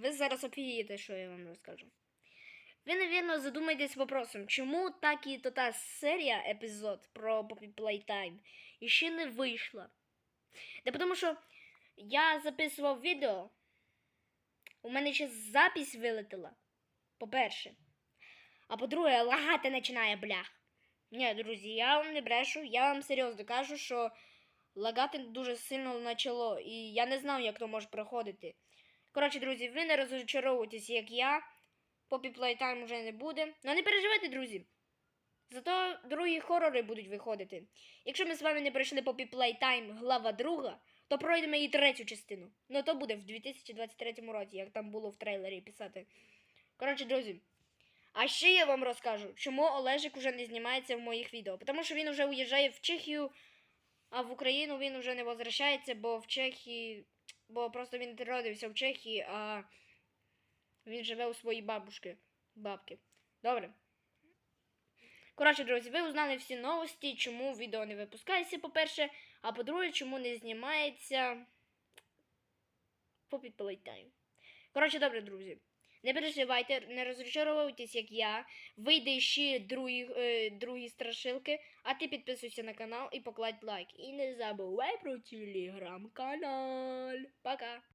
ви зараз офігієте, що я вам розкажу. Ви, напевно, задумаєтесь вопросом, чому так і то та серія, епізод про Poppy Playtime іще не вийшла. Та тому що я записував відео, у мене ще запись вилетіла. По-перше. А по-друге, лагати починає блях. Ні, друзі, я вам не брешу, я вам серйозно кажу, що лагати дуже сильно почало, і я не знав, як то може проходити. Коротше, друзі, ви не розчаровуйтесь, як я. Poppy Playtime вже не буде. Ну не переживайте, друзі. Зато другі хорори будуть виходити. Якщо ми з вами не пройшли Poppy Playtime глава друга, то пройдемо і третю частину. Ну то буде в 2023 році, як там було в трейлері писати. Коротше, друзі. А ще я вам розкажу, чому Олежик уже не знімається в моїх відео. Тому що він вже уїжджає в Чехію, а в Україну він вже не возвращається, бо в Чехії. Бо просто він родився в Чехії, а він живе у своїй бабушки. Бабки. Добре. Коротше, друзі, ви узнали всі новості, чому відео не випускається, по-перше, а по-друге, чому не знімається Poppy Коротше, добре, друзі. Не переживайте, не розчаровуйтесь, як я. Вийде ще другі, е, другі страшилки, а ти підписуйся на канал і покладь лайк. І не забувай про телеграм-канал. Пока!